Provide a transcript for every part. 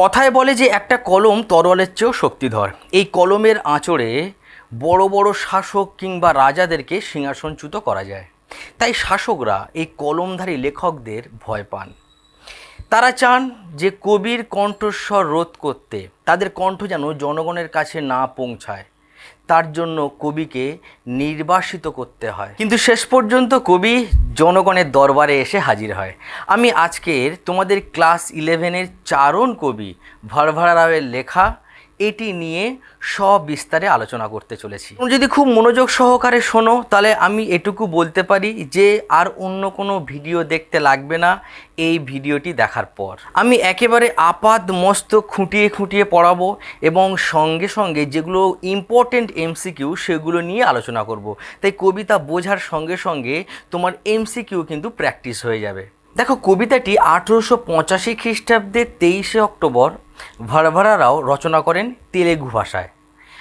কথায় বলে যে একটা কলম তরোয়ালের চেয়েও শক্তিধর। এই কলমের আঁচড়ে বড় বড় শাসক কিংবা রাজাদেরকে সিংহাসনচ্যুত করা যায়। তাই শাসকরা এই কলমধারী লেখকদের ভয় পান। তারা চান যে কবির কণ্ঠস্বর রোধ করতে, তাদের কণ্ঠ যেন জনগণের কাছে না পৌঁছায়। তার জন্য কবিকে নির্বাসিত করতে হয়। কিন্তু শেষ পর্যন্ত কবি জনগণের দরবারে এসে হাজির হয়। আমি আজকের তোমাদের ক্লাস ইলেভেনের চারণ কবি ভরভরা রাওয়ের লেখা এটি নিয়ে সবিস্তারে আলোচনা করতে চলেছি। যদি খুব মনোযোগ সহকারে শোনো, তাহলে আমি এটুকু বলতে পারি যে আর অন্য কোনো ভিডিও দেখতে লাগবে না এই ভিডিওটি দেখার পর। আমি একেবারে আপাত মস্ত খুঁটিয়ে খুঁটিয়ে পড়াবো এবং সঙ্গে সঙ্গে যেগুলো ইম্পর্টেন্ট এমসিকিউ সেগুলো নিয়ে আলোচনা করব। তাই কবিতা বোঝার সঙ্গে সঙ্গে তোমার এমসিকিউ কিন্তু প্র্যাকটিস হয়ে যাবে। দেখো, কবিতাটি আঠেরোশো পঁচাশি খ্রিস্টাব্দের তেইশে অক্টোবর ভরভরা রাও রচনা করেন তেলেগু ভাষায়।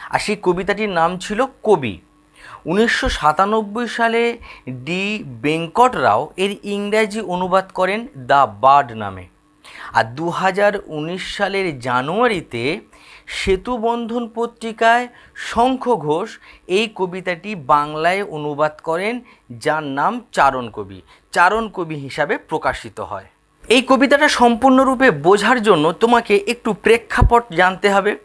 আর সেই কবিতাটির নাম ছিল কবি। উনিশশো সাতানব্বই সালে ডি বেঙ্কট রাও এর ইংরাজি অনুবাদ করেন দ্য বার্ড নামে। আর দু হাজার উনিশ সালের জানুয়ারিতে সেতুবন্ধন পত্রিকায় শঙ্খ ঘোষ এই কবিতাটি বাংলায় অনুবাদ করেন, যার নাম চারণ কবি। চারণ কবি হিসাবে প্রকাশিত হয়। এই কবিতাটা সম্পূর্ণরূপে বোঝার জন্য তোমাকে একটু প্রেক্ষাপট জানতে হবে।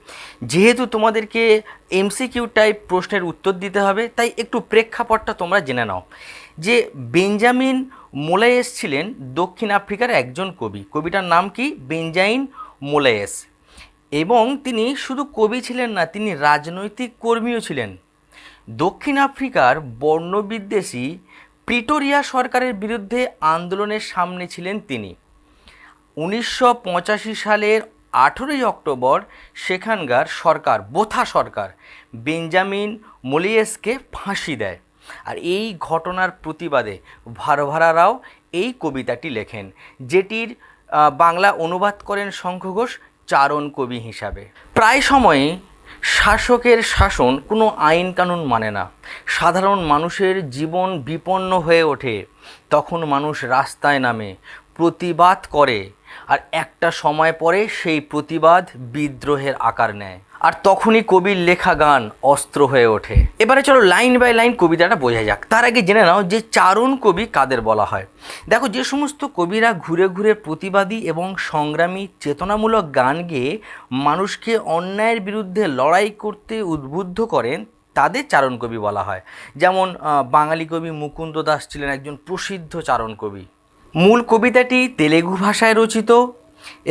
যেহেতু তোমাদেরকে এমসিকিউ টাইপ প্রশ্নের উত্তর দিতে হবে, তাই একটু প্রেক্ষাপটটা তোমরা জেনে নাও। যে বেঞ্জামিন মোলায়েস ছিলেন দক্ষিণ আফ্রিকার একজন কবি। কবিটার নাম কি? বেঞ্জাইন মোলায়েস। এবং তিনি শুধু কবি ছিলেন না, তিনি রাজনৈতিক কর্মীও ছিলেন। দক্ষিণ আফ্রিকার বর্ণবিদ্বেষী প্রিটোরিয়া সরকারের বিরুদ্ধে আন্দোলনের সামনে ছিলেন তিনি। উনিশশো পঁচাশি সালের আঠেরোই অক্টোবর সেখানকার সরকার, বোথা সরকার বেঞ্জামিন মোলিয়েসকে ফাঁসি দেয়। আর এই ঘটনার প্রতিবাদে ভারভারা রাও এই কবিতাটি লেখেন, যেটির বাংলা অনুবাদ করেন শঙ্খ ঘোষ চারণ কবি হিসাবে। প্রায় সময়ে শাসকের শাসন কোনো আইন কানুন মানে না। সাধারণ মানুষের জীবন বিপন্ন হয়ে ওঠে, তখন মানুষ রাস্তায় নামে, প্রতিবাদ করে আর একটা সময় পরে সেই প্রতিবাদ বিদ্রোহের আকার নেয়। আর তখনই কবির লেখা গান অস্ত্র হয়ে ওঠে। এবারে চলো লাইন বাই লাইন কবিতাটা বোঝা যাক। তার আগে জেনে নাও যে চারণ কবি কাদের বলা হয়? দেখো যে সমস্ত কবিরা ঘুরে ঘুরে প্রতিবাদী এবং সংগ্রামী চেতনামূলক গান গেয়ে মানুষকে অন্যায়ের বিরুদ্ধে লড়াই করতে উদ্বুদ্ধ করেন তাদের চারণ কবি বলা হয়। যেমন বাঙালি কবি মুকুন্দ দাস ছিলেন একজন প্রসিদ্ধ চারণ কবি। মূল কবিতাটি তেলেগু ভাষায় রচিত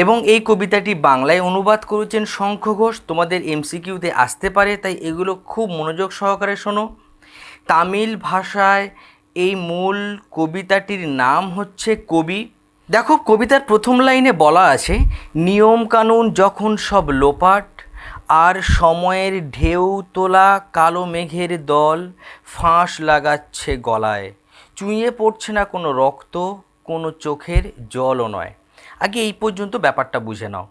এবং এই কবিতাটি বাংলায় অনুবাদ করেছেন শঙ্খ ঘোষ। তোমাদের এমসিকিউতে আসতে পারে, তাই এগুলো খুব মনোযোগ সহকারে শোনো। তামিল ভাষায় এই মূল কবিতাটির নাম হচ্ছে কবি। দেখো, কবিতার প্রথম লাইনে বলা আছে নিয়মকানুন যখন সব লোপাট, আর সময়ের ঢেউ তোলা কালো মেঘের দল, ফাঁস লাগাচ্ছে গলায়। চুঁইয়ে পড়ছে না কোনো রক্ত কোনো চোখের জলও নয়। আগে এই পর্যন্ত ব্যাপারটা বুঝে নাও।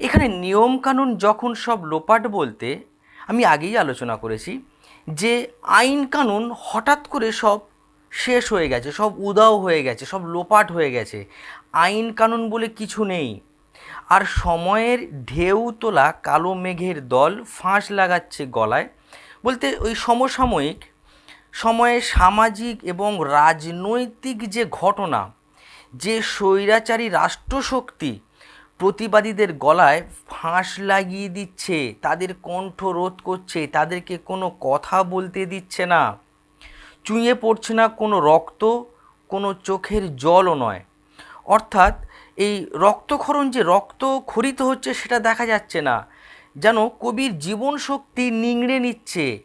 এখানে নিয়মকানুন যখন সব লোপাট বলতে আমি আগেই আলোচনা করেছি যে আইন কানুন হঠাৎ করে সব শেষ হয়ে গেছে, সব উদাও হয়ে গেছে, সব লোপাট হয়ে গেছে। আইন কানুন বলে কিছু নেই। আর সময়ের ঢেউ তোলা কালো মেঘের দল ফাঁস লাগাচ্ছে গলায়। বলতে ওই সমসাময়িক, সময়ে সামাজিক এবং রাজনৈতিক যে ঘটনা যে স্বৈরাচারী রাষ্ট্রশক্তি প্রতিবাদীদের গলায় ফাঁস লাগিয়ে দিচ্ছে, তাদের কণ্ঠ রোধ করছে, তাদেরকে কোনো কথা বলতে দিচ্ছে না। চুঁয়ে পড়ছে না কোনো রক্ত, কোনো চোখের জলও নয়। অর্থাৎ এই রক্তক্ষরণ যে রক্ত খরিত হচ্ছে সেটা দেখা যাচ্ছে না। যেন কবির জীবন শক্তি নিংড়ে নিচ্ছে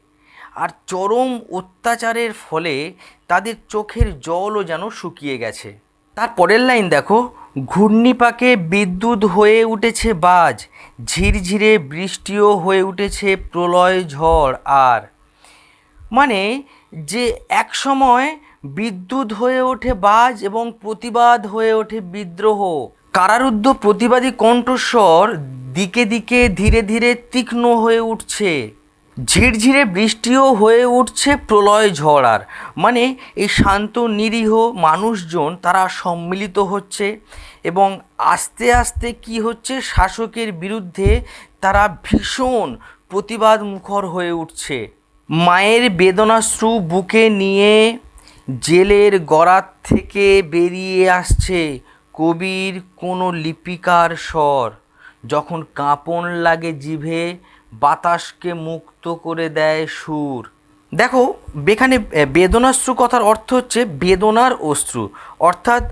আর চরম অত্যাচারের ফলে তাদের চোখের জলও যেন শুকিয়ে গেছে। তার পরের লাইন দেখো, ঘূর্ণিপাকে বিদ্যুৎ হয়ে উঠেছে বাজ, ঝিরঝিরে বৃষ্টিও হয়ে উঠেছে প্রলয় ঝড় আর। মানে যে এক সময় বিদ্যুৎ হয়ে ওঠে বাজ এবং প্রতিবাদ হয়ে ওঠে বিদ্রোহ। কারারুদ্ধ প্রতিবাদী কণ্ঠস্বর দিকে দিকে ধীরে ধীরে তীক্ষ্ণ হয়ে উঠছে। ঝিরঝিরে বৃষ্টিও হয়ে উঠছে প্রলয় ঝড় আর। মানে এই শান্ত, নিরীহ মানুষজন তারা সম্মিলিত হচ্ছে এবং আস্তে আস্তে কি হচ্ছে, শাসকের বিরুদ্ধে তারা ভীষণ প্রতিবাদ মুখর হয়ে উঠছে। মায়ের বেদনাশ্রু বুকে নিয়ে জেলের গড়ার থেকে বেরিয়ে আসছে কবির কোনো লিপিকার স্বর। যখন কাঁপন লাগে জিভে বাতাসকে মুক্ত করে দেয় সুর। দেখো, এখানে বেদনাশ্রু কথার অর্থ হচ্ছে বেদনার অশ্রু। অর্থাৎ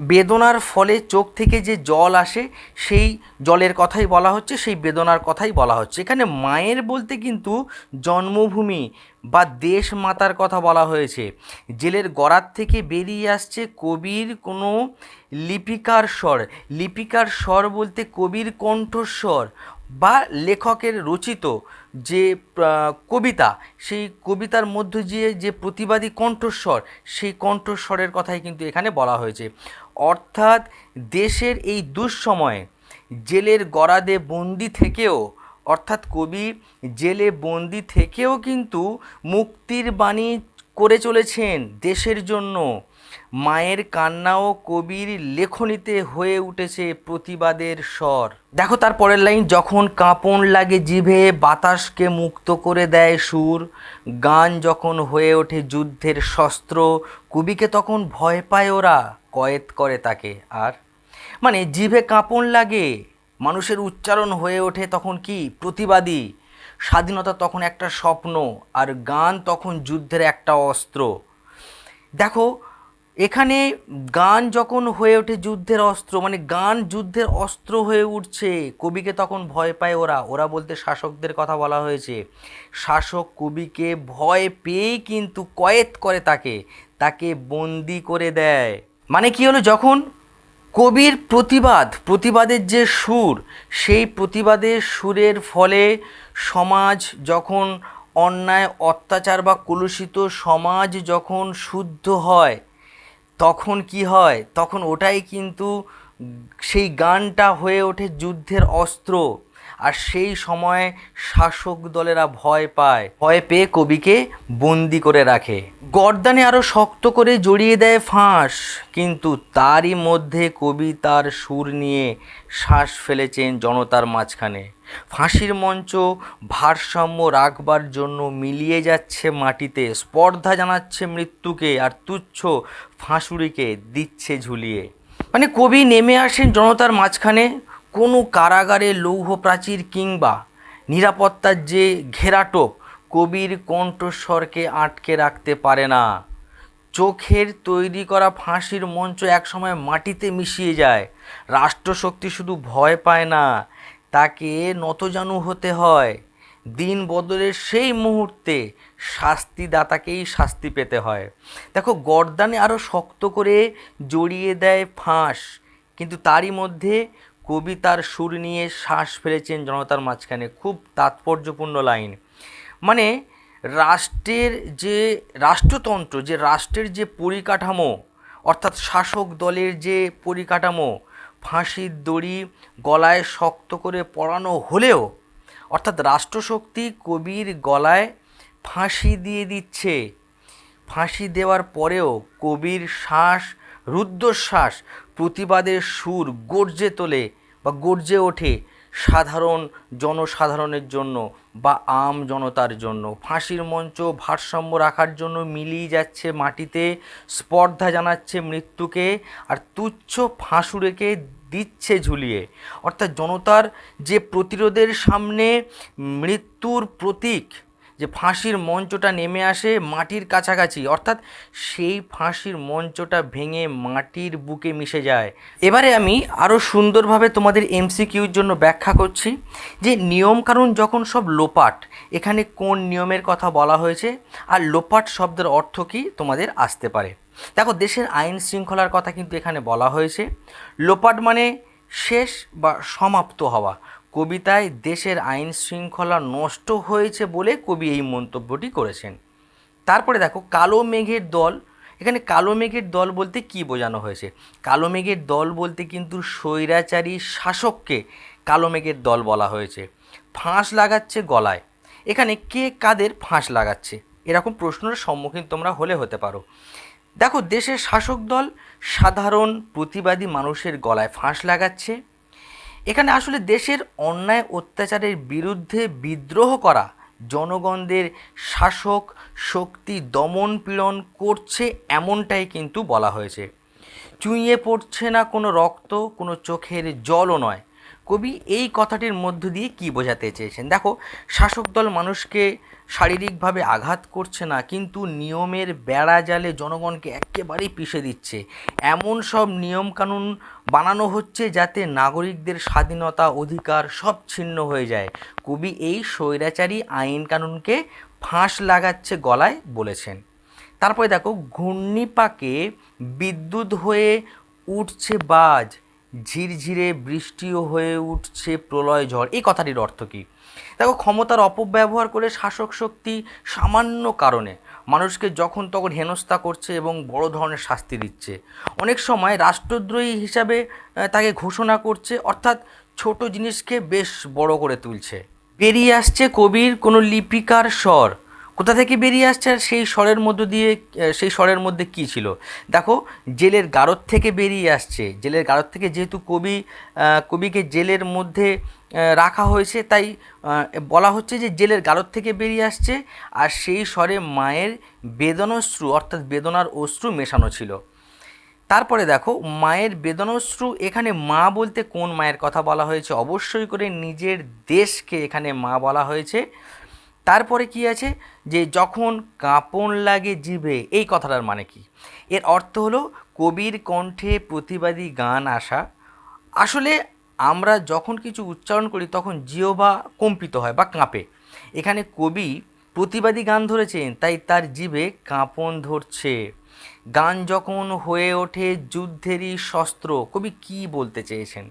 বেদনার ফলে চোখ থেকে যে জল আসে, সেই জলের কথাই বলা হচ্ছে, সেই বেদনার কথাই বলা হচ্ছে। এখানে মায়ের বলতে কিন্তু জন্মভূমি বা দেশ মাতার কথা বলা হয়েছে। জেলের গড়ার থেকে বেরিয়ে আসছে কবির কোনো লিপিকার স্বর। লিপিকার স্বর বলতে কবির কণ্ঠস্বর। বা লেখকের রচিত যে কবিতা, সেই কবিতার মধ্যে দিয়ে যে প্রতিবাদী কণ্ঠস্বর, সেই কণ্ঠস্বরের কথাই কিন্তু এখানে বলা হয়েছে। অর্থাৎ দেশের এই দুঃসময়ে জেলের গরাদে বন্দি থেকেও, অর্থাৎ কবি জেলে বন্দি থেকেও কিন্তু মুক্তির বাণী করে চলেছেন দেশের জন্য। মায়ের কান্নাও কবির লেখনীতে হয়ে উঠেছে প্রতিবাদের স্বর। দেখো তার পরের লাইন, যখন কাঁপন লাগে জিভে, বাতাসকে মুক্ত করে দেয় সুর। গান যখন হয়ে ওঠে যুদ্ধের শস্ত্র, কবিকে তখন ভয় পায় ওরা, কয়েদ করে তাকে। আর মানে জিভে কাঁপন লাগে, মানুষের উচ্চারণ হয়ে ওঠে তখন কি? প্রতিবাদী। স্বাধীনতা তখন একটা স্বপ্ন, আর গান তখন যুদ্ধের একটা অস্ত্র। দেখো এখানে গান যখন হয়ে ওঠে যুদ্ধের অস্ত্র মানে গান যুদ্ধের অস্ত্র হয়ে উঠছে, কবিকে তখন ভয় পায় ওরা। ওরা বলতে শাসকদের কথা বলা হয়েছে। শাসক কবিকে ভয় পেয়েই কিন্তু কয়েত করে তাকে। তাকে বন্দি করে দেয়। মানে কি হলো? যখন কবির প্রতিবাদ, প্রতিবাদের যে সুর, সেই প্রতিবাদের সুরের ফলে সমাজ যখন অন্যায়, অত্যাচার বা কলুষিত সমাজ যখন শুদ্ধ হয় তখন কি হয়? তখন ওটাই কিন্তু সেই গানটা হয়ে ওঠে যুদ্ধের অস্ত্র। আর সেই সময় শাসক দলেরা ভয় পায়। ভয় পেয়ে কবিকে বন্দি করে রাখে। গর্দানে আরও শক্ত করে জড়িয়ে দেয় ফাঁস। কিন্তু তারই মধ্যে কবি তার সুর নিয়ে শ্বাস ফেলেছেন জনতার মাঝখানে। ফাঁসির মঞ্চ ভারসাম্য রাখবার জন্য মিলিয়ে যাচ্ছে মাটিতে। স্পর্ধা জানাচ্ছে মৃত্যুকে আর তুচ্ছ ফাঁসুড়িকে দিচ্ছে ঝুলিয়ে। মানে কবি নেমে আসেন জনতার মাঝখানে, কোনো কারাগারে লৌহ প্রাচীর কিংবা নিরাপত্তার যে ঘেরাটোপ কবির কণ্ঠস্বরকে আটকে রাখতে পারে না। চোখের তৈরি করা ফাঁসির মঞ্চ একসময় মাটিতে মিশিয়ে যায়। রাষ্ট্রশক্তি শুধু ভয় পায় না তাকে নতজানু হতে হয়। দিন বদলের সেই মুহূর্তে শাস্তিদাতাকেই শাস্তি পেতে হয়। দেখো, গর্দানে আরও শক্ত করে জড়িয়ে দেয় ফাঁস, কিন্তু তারই মধ্যে কবি তার সুর নিয়ে শ্বাস ফেলেছেন জনতার মাঝখানে। খুব তাৎপর্যপূর্ণ লাইন। মানে রাষ্ট্রের যে রাষ্ট্রতন্ত্র, যে রাষ্ট্রের যে পরিকাঠামো, অর্থাৎ শাসক দলের যে পরিকাঠামো ফাঁসির দড়ি গলায় শক্ত করে পড়ানো হলেও, অর্থাৎ রাষ্ট্রশক্তি কবির গলায় ফাঁসি দিয়ে দিচ্ছে। ফাঁসি দেওয়ার পরেও কবির শ্বাস, রুদ্ধশ্বাস, প্রতিবাদের সুর গর্জে তোলে বা গর্জে ওঠে সাধারণ জনসাধারণের জন্য বা আম জনতার জন্য। ফাঁসির মঞ্চ ভারসাম্য রাখার জন্য মিলিয়ে যাচ্ছে মাটিতে, স্পর্ধা জানাচ্ছে মৃত্যুকে, আর তুচ্ছ ফাঁসুড়েকে দিচ্ছে ঝুলিয়ে। অর্থাৎ জনতার যে প্রতিরোধের সামনে মৃত্যুর প্রতীক, যে ফাঁসির মঞ্চটা নেমে আসে মাটির কাছাকাছি, অর্থাৎ সেই ফাঁসির মঞ্চটা ভেঙে মাটির বুকে মিশে যায়। এবারে আমি আরও সুন্দরভাবে তোমাদের এমসিকিউর জন্য ব্যাখ্যা করছি যে নিয়মকানুন যখন সব লোপাট, এখানে কোন নিয়মের কথা বলা হয়েছে, আর লোপাট শব্দের অর্থ কী তোমাদের আসতে পারে। দেখো, দেশের আইন শৃঙ্খলার কথা কিন্তু এখানে বলা হয়েছে। লোপাট মানে শেষ বা সমাপ্ত হওয়া। কবিতায় দেশের আইন শৃঙ্খলা নষ্ট হয়েছে বলে কবি এই মন্তব্যটি করেছেন। তারপরে দেখো, কালো মেঘের দল। এখানে কালো মেঘের দল বলতে কি বোঝানো হয়েছে? কালো মেঘের দল বলতে কিন্তু স্বৈরাচারী শাসককে কালো মেঘের দল বলা হয়েছে। ফাঁস লাগাচ্ছে গলায়। এখানে কে কাদের ফাঁস লাগাচ্ছে? এরকম প্রশ্নের সম্মুখীন তোমরা হলে হতে পারো। দেখো, দেশের শাসক দল সাধারণ প্রতিবাদী মানুষের গলায় ফাঁস লাগাচ্ছে। এখানে আসলে দেশের অন্যায় অত্যাচারের বিরুদ্ধে বিদ্রোহ করা জনগণদের শাসক শক্তি দমন পীড়ন করছে এমনটাই কিন্তু বলা হয়েছে। চুইয়ে পড়ছে না কোনো রক্ত, কোনো চোখের জলও নয়। কবি এই কথাটির মধ্য দিয়ে কি বোঝাতে চেয়েছেন? দেখো, শাসক দল মানুষকে শারীরিকভাবে আঘাত করছে না, কিন্তু নিয়মের বেড়া জালে জনগণকে একেবারেই পিষে দিচ্ছে। এমন সব নিয়মকানুন বানানো হচ্ছে যাতে নাগরিকদের স্বাধীনতা অধিকার সব ছিন্ন হয়ে যায়। কবি এই স্বৈরাচারী আইন কানুনকে ফাঁস লাগাচ্ছে গলায় বলেছেন। তারপরে দেখো, ঘূর্ণিপাকে বিদ্যুৎ হয়ে উঠছে বাজ। ঝিরঝিরে বৃষ্টিও হয়ে উঠছে প্রলয় ঝড়। এই কথাটির অর্থ কী? দেখো, ক্ষমতার অপব্যবহার করে শাসক শক্তি সামান্য কারণে মানুষকে যখন তখন হেনস্থা করছে এবং বড় ধরনের শাস্তি দিচ্ছে। অনেক সময় রাষ্ট্রদ্রোহী হিসাবে তাকে ঘোষণা করছে, অর্থাৎ ছোট জিনিসকে বেশ বড় করে তুলছে। বেরিয়ে আসছে কবির কোনো লিপিকার স্বর। কোথা থেকে বেরিয়ে আসছে আর সেই স্বরের মধ্য দিয়ে সেই স্বরের মধ্যে কী ছিল? দেখো, জেলের গারদ থেকে বেরিয়ে আসছে। জেলের গারদ থেকে যেহেতু কবি কবিকে জেলের মধ্যে রাখা হয়েছে, তাই বলা হচ্ছে যে জেলের গারদ থেকে বেরিয়ে আসছে আর সেই স্বরে মায়ের বেদনশ্রু, অর্থাৎ বেদনার অশ্রু মেশানো ছিল। তারপরে দেখো, মায়ের বেদনশ্রু এখানে মা বলতে কোন মায়ের কথা বলা হয়েছে? অবশ্যই করে নিজের দেশকে এখানে মা বলা হয়েছে। তারপরে কি আছে? যে যখন কাঁপন লাগে জিভে, এই কথাটার মানে কি? এর অর্থ হলো কবির কণ্ঠে প্রতিবাদী গান আসা। আসলে আমরা যখন কিছু উচ্চারণ করি, তখন জিহ্বা কম্পিত হয় বা কাঁপে। এখানে কবি প্রতিবাদী গান ধরেছেন, তাই তার জিভে কাঁপন ধরছে। গান যখন হয়ে ওঠে যুদ্ধেরই শস্ত্র, কবি কি বলতে চেয়েছেন?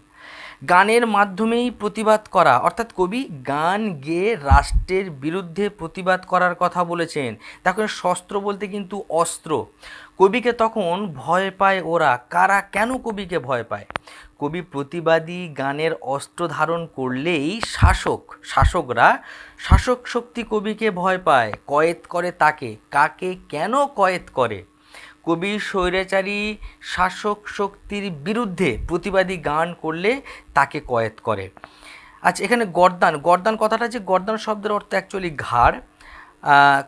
গানের মাধ্যমেই প্রতিবাদ করা। অর্থাৎ কবি গান গেয়ে রাষ্ট্রের বিরুদ্ধে প্রতিবাদ করার কথা বলেছেন। তখন শস্ত্র বলতে কিন্তু অস্ত্র। কবিকে তখন ভয় পায় ওরা। কারা কেন কবিকে ভয় পায়? কবি প্রতিবাদী গানের অস্ত্র ধারণ করলেই শাসক, শাসকরা শাসক শক্তি কবিকে ভয় পায়। কয়েদ করে তাকে। কাকে কেন কয়েদ করে? কবি, স্বৈরাচারী, শাসক শক্তির বিরুদ্ধে প্রতিবাদী গান করলে তাকে কয়েত করে। আচ্ছা এখানে গর্দান। গর্দান কথাটা যে গর্দান শব্দের অর্থ অ্যাকচুয়ালি ঘাড়।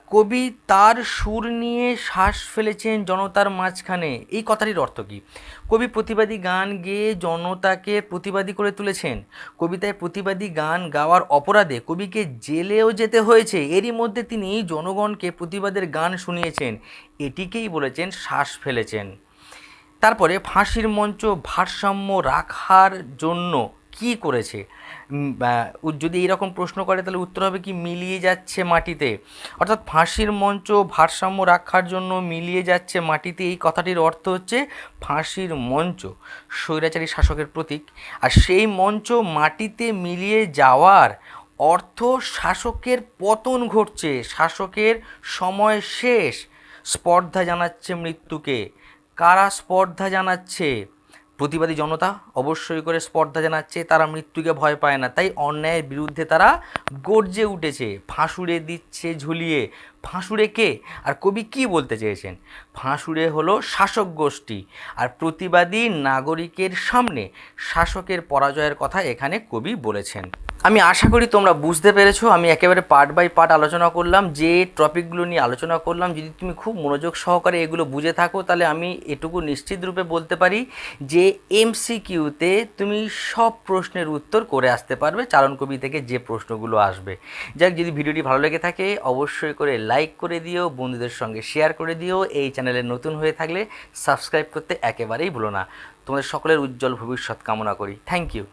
কবি তার সুর নিয়ে শ্বাস ফেলেছেন জনতার মাঝখানে। এই কথাটির অর্থ কী? কবি প্রতিবাদী গান গেয়ে জনতাকে প্রতিবাদী করে তুলেছেন। কবিতায় প্রতিবাদী গান গাওয়ার অপরাধে কবিকে জেলেও যেতে হয়েছে। এরই মধ্যে তিনি জনগণকে প্রতিবাদের গান শুনিয়েছেন। এটিকেই বলেছেন শ্বাস ফেলেছেন। তারপরে ফাঁসির মঞ্চ ভারসাম্য রাখার জন্য কি করেছে? যদি এরকম প্রশ্ন করে, তাহলে উত্তর হবে কি, মিলিয়ে যাচ্ছে মাটিতে। অর্থাৎ ফাঁসির মঞ্চ ভারসাম্য রাখার জন্য মিলিয়ে যাচ্ছে মাটিতে, এই কথাটির অর্থ হচ্ছে ফাঁসির মঞ্চ, স্বৈরাচারী শাসকের প্রতীক। আর সেই মঞ্চ মাটিতে মিলিয়ে যাওয়ার অর্থ শাসকের পতন ঘটছে, শাসকের সময় শেষ। স্পর্ধা জানাচ্ছে মৃত্যুকে। কারা স্পর্ধা জানাচ্ছে? প্রতিবাদী জনতা অবশ্যই করে স্পর্ধা জানাচ্ছে, তারা মৃত্যুকে ভয় পায় না। তাই অন্যায়ের বিরুদ্ধে তারা গর্জে উঠেছে, ফাঁসুড়ে দিচ্ছে ঝুলিয়ে। ফাঁসুড়ে কে? আর কবি কি বলতে চেয়েছেন? ফাঁসুড়ে হলো শাসক গোষ্ঠী। আর প্রতিবাদী নাগরিকের সামনে শাসকের পরাজয়ের কথা এখানে কবি বলেছেন। আমি আশা করি তোমরা বুঝতে পেরেছ, আমি একেবারে পার্ট বাই পার্ট আলোচনা করলাম, যে টপিকগুলো নিয়ে আলোচনা করলাম। যদি তুমি খুব মনোযোগ সহকারে এগুলো বুঝে থাকো, তাহলে আমি এটুকু নিশ্চিত রূপে বলতে পারি যে এমসিকিউতে তুমি সব প্রশ্নের উত্তর করে আসতে পারবে, চারণ কবি থেকে যে প্রশ্নগুলো আসবে। যাক, যদি ভিডিওটি ভালো লেগে থাকে, অবশ্যই করে লাইক করে দিও, বন্ধুদের সঙ্গে শেয়ার করে দিও। এই চ্যানেলে নতুন হয়ে থাকলে সাবস্ক্রাইব করতে একেবারেই ভুলো না। তোমাদের সকলের উজ্জ্বল ভবিষ্যৎ কামনা করি। Thank you